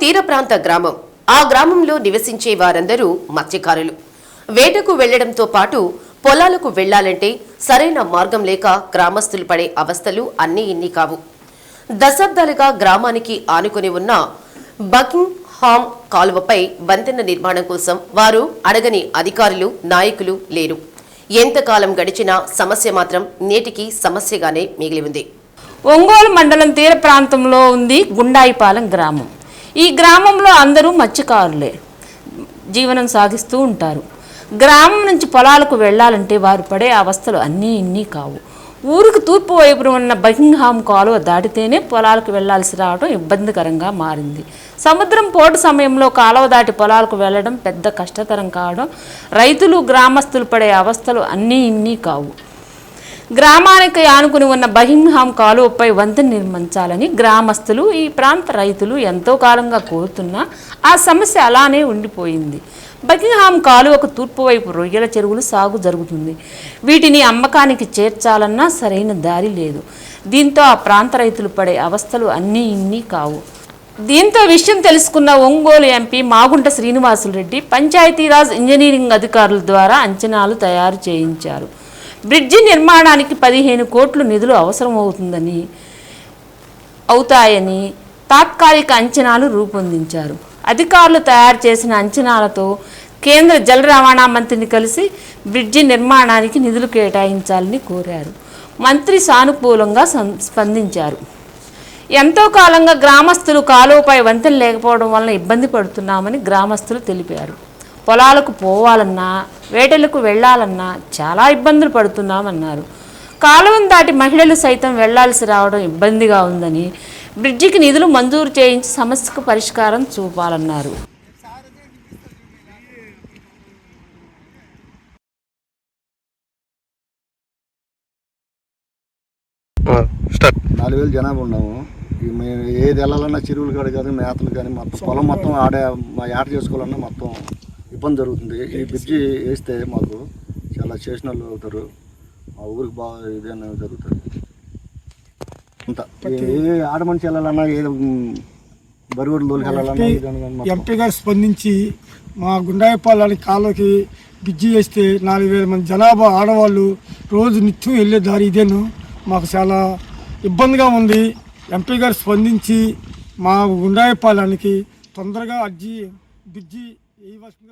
తీర ప్రాంత గ్రామం. ఆ గ్రామంలో నివసించే వారందరూ మత్స్యకారులు. వేటకు వెళ్ళడంతో పాటు పొలాలకు వెళ్ళాలంటే సరైన మార్గం లేక గ్రామస్తులు పడే అవస్థలు అన్నీ ఇన్ని కావు. దశాబ్దాలుగా గ్రామానికి ఆనుకుని ఉన్న బకింగ్ హామ్ కాలువపై వంతెన నిర్మాణం కోసం వారు అడగని అధికారులు నాయకులు లేరు. ఎంతకాలం గడిచినా సమస్య మాత్రం నేటికి సమస్యగానే మిగిలి ఉంది. ఒంగోలు మండలం తీర ప్రాంతంలో ఉంది గుండాయిపాలెం గ్రామం. ఈ గ్రామంలో అందరూ మత్స్యకారులే. జీవనం సాగిస్తూ ఉంటారు. గ్రామం నుంచి పొలాలకు వెళ్ళాలంటే వారు పడే అవస్థలు అన్నీ ఇన్ని కావు. ఊరికి తూర్పు వైపున ఉన్న బకింగ్హామ్ కాలువ దాటితేనే పొలాలకు వెళ్ళాల్సి రావడం ఇబ్బందికరంగా మారింది. సముద్రం పోటు సమయంలో కాలువ దాటి పొలాలకు వెళ్ళడం పెద్ద కష్టతరం కావడం రైతులు గ్రామస్తులు పడే అవస్థలు అన్నీ ఇన్ని కావు. గ్రామానికి ఆనుకుని ఉన్న బహింహాం కాలువపై వంతెన నిర్మించాలని గ్రామస్తులు ఈ ప్రాంత రైతులు ఎంతో కాలంగా కోరుతున్నా ఆ సమస్య అలానే ఉండిపోయింది. బకింగ్హామ్ కాలువకు తూర్పు వైపు రొయ్యల చెరువులు సాగు జరుగుతుంది. వీటిని అమ్మకానికి చేర్చాలన్నా సరైన దారి లేదు. దీంతో ఆ ప్రాంత రైతులు పడే అవస్థలు అన్నీ ఇన్ని కావు. దీంతో విషయం తెలుసుకున్న ఒంగోలు ఎంపీ మాగుంట శ్రీనివాసులు రెడ్డి పంచాయతీరాజ్ ఇంజనీరింగ్ అధికారుల ద్వారా అంచనాలు తయారు చేయించారు. బ్రిడ్జి నిర్మాణానికి పదిహేను కోట్లు నిధులు అవసరమవుతుందని అవుతాయని తాత్కాలిక అంచనాలు రూపొందించారు. అధికారులు తయారు చేసిన అంచనాలతో కేంద్ర జల రవాణా మంత్రిని కలిసి బ్రిడ్జి నిర్మాణానికి నిధులు కేటాయించాలని కోరారు. మంత్రి సానుకూలంగా స్పందించారు. ఎంతో కాలంగా గ్రామస్తులు కాలువపై వంతెన లేకపోవడం వలన ఇబ్బంది పడుతున్నామని గ్రామస్తులు తెలిపారు. పొలాలకు పోవాలన్నా వేటలకు వెళ్ళాలన్నా చాలా ఇబ్బందులు పడుతున్నామన్నారు. కాలువను దాటి మహిళలు సైతం వెళ్ళాల్సి రావడం ఇబ్బందిగా ఉందని బ్రిడ్జికి నిధులు మంజూరు చేయించి సమస్యకు పరిష్కారం చూపాలన్నారు. నాలుగు వేలు జనాభా ఉన్నాము. ఈ మేము ఏది వెళ్ళాలన్నా చెరువులు కాడ కానీ మేతలు కానీ మొత్తం పొలం మొత్తం ఆడే మా ఆట చేసుకోవాలన్నా మొత్తం ఇబ్బంది జరుగుతుంది. ఈ బ్రిడ్జి వేస్తే మాకు చాలా చేసిన వాళ్ళు అవుతారు. మా ఊరికి బాగా ఇదేనా జరుగుతుంది. అంత ఏ ఆడ మనిషి వెళ్ళాలన్నా ఏదో బరువుడు లోకి వెళ్ళాలన్నా ఎంపీ గారు స్పందించి మా గుండాయపాలని కాలువకి బిజ్జి వేస్తే నాలుగు వేల మంది జనాభా ఆడవాళ్ళు రోజు నిత్యం వెళ్ళే దారి ఇదేను. మాకు చాలా ఇబ్బందిగా ఉంది. ఎంపీ గారు స్పందించి మా గుండాయపాలనికి తొందరగా అర్జీ బిజ్జి వేయవలసిందిగా